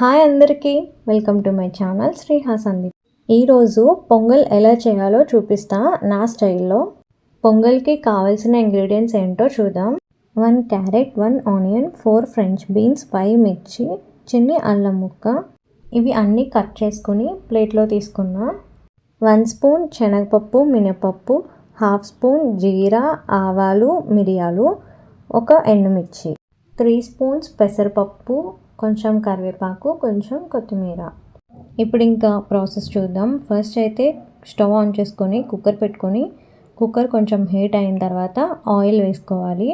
Hi అందరికీ. Welcome to my channel Sriha Sandeep. ఈరోజు పొంగల్ ఎలా చేయాలో చూపిస్తా నా స్టైల్లో. పొంగల్కి కావాల్సిన ఇంగ్రీడియంట్స్ ఏంటో చూద్దాం. One carrot one onion four French beans five మిర్చి చిన్ని అల్లం ముక్క. ఇవి అన్నీ కట్ చేసుకుని ప్లేట్లో తీసుకున్నా. వన్ స్పూన్ శనగపప్పు మినపప్పు హాఫ్ స్పూన్ జీరా ఆవాలు మిరియాలు ఒక ఎండుమిర్చి. త్రీ స్పూన్స్ పెసరపప్పు కొంచెం కరివేపాకు కొంచెం కొత్తిమీర. ఇప్పుడు ఇంకా ప్రాసెస్ చూద్దాం. ఫస్ట్ అయితే స్టవ్ ఆన్ చేసుకొని కుక్కర్ పెట్టుకొని కుక్కర్ కొంచెం హీట్ అయిన తర్వాత ఆయిల్ వేసుకోవాలి.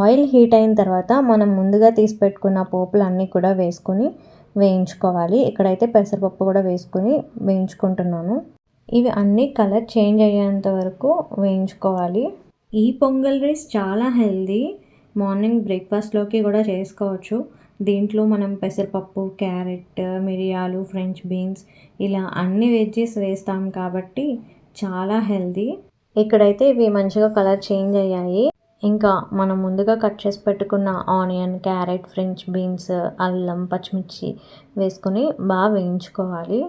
ఆయిల్ హీట్ అయిన తర్వాత మనం ముందుగా తీసి పెట్టుకున్న పోపులు అన్నీ కూడా వేసుకొని వేయించుకోవాలి. ఇక్కడైతే పెసరపప్పు కూడా వేసుకొని వేయించుకుంటున్నాను. ఇవి అన్నీ కలర్ చేంజ్ అయ్యేంత వరకు వేయించుకోవాలి. ఈ పొంగల్ రైస్ చాలా హెల్దీ. మార్నింగ్ బ్రేక్ఫాస్ట్లోకి కూడా చేసుకోవచ్చు. దీంట్లో మనం పెసరపప్పు క్యారెట్ మిరియాలు ఫ్రెంచ్ బీన్స్ ఇలా అన్ని వెజ్జెస్ వేస్తాం కాబట్టి చాలా హెల్దీ ఇక్కడైతే ఇవి మంచిగా కలర్ చేంజ్ అయ్యాయి. ఇంకా మనం ముందుగా కట్ చేసి పెట్టుకున్న ఆనియన్ క్యారెట్ ఫ్రెంచ్ బీన్స్ అల్లం పచ్చిమిర్చి వేసుకొని బాగా వేయించుకోవాలి.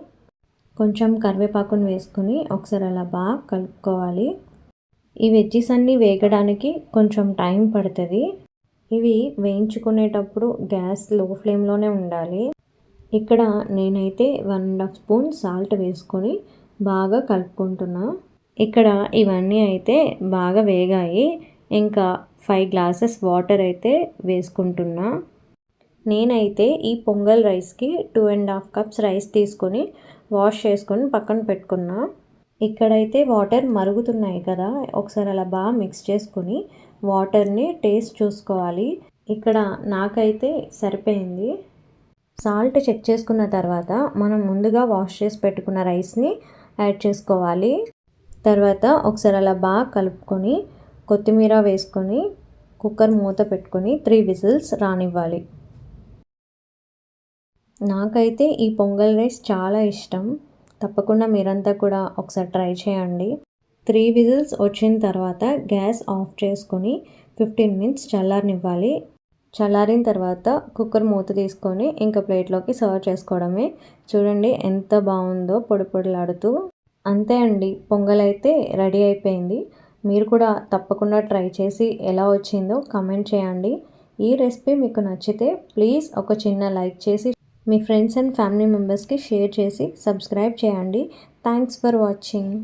కొంచెం కరివేపాకుని వేసుకొని ఒకసారి అలా బాగా కలుపుకోవాలి. ఈ వెజ్జెస్ అన్నీ వేగడానికి కొంచెం టైం పడుతుంది. ఇవి వేయించుకునేటప్పుడు గ్యాస్లో ఫ్లేమ్లోనే ఉండాలి. ఇక్కడ నేనైతే one and half spoon salt వేసుకొని బాగా కలుపుకుంటున్నా. ఇక్కడ ఇవన్నీ అయితే బాగా వేగాయి. ఇంకా ఫైవ్ గ్లాసెస్ వాటర్ అయితే వేసుకుంటున్నా. నేనైతే ఈ పొంగల్ రైస్కి two and half cups rice తీసుకొని వాష్ చేసుకొని పక్కన పెట్టుకున్నా. ఇక్కడైతే వాటర్ మరుగుతున్నాయి కదా ఒకసారి అలా బాగా మిక్స్ చేసుకొని వాటర్ని టేస్ట్ చూసుకోవాలి. ఇక్కడ నాకైతే సరిపోయింది. సాల్ట్ చెక్ చేసుకున్న తర్వాత మనం ముందుగా వాష్ చేసి పెట్టుకున్న రైస్ని యాడ్ చేసుకోవాలి. తర్వాత ఒకసారి అలా బాగా కలుపుకొని కొత్తిమీర వేసుకొని కుక్కర్ మూత పెట్టుకొని త్రీ విజిల్స్ రానివ్వాలి. నాకైతే ఈ పొంగల్ రైస్ చాలా ఇష్టం. తప్పకుండా మీరంతా కూడా ఒకసారి ట్రై చేయండి. త్రీ విజిల్స్ వచ్చిన తర్వాత గ్యాస్ ఆఫ్ చేసుకొని ఫిఫ్టీన్ మినిట్స్ చల్లారనివ్వాలి. చల్లారిన తర్వాత కుక్కర్ మూత తీసుకొని ఇంకా ప్లేట్లోకి సర్వ్ చేసుకోవడమే. చూడండి ఎంత బాగుందో పొడి పొడిలాడుతూ. అంతే అండి పొంగల్ అయితే రెడీ అయిపోయింది. మీరు కూడా తప్పకుండా ట్రై చేసి ఎలా వచ్చిందో కమెంట్ చేయండి. ఈ రెసిపీ మీకు నచ్చితే ప్లీజ్ ఒక చిన్న లైక్ చేసి మీ ఫ్రెండ్స్ అండ్ ఫ్యామిలీ మెంబర్స్కి షేర్ చేసి సబ్స్క్రైబ్ చేయండి. Thanks for watching.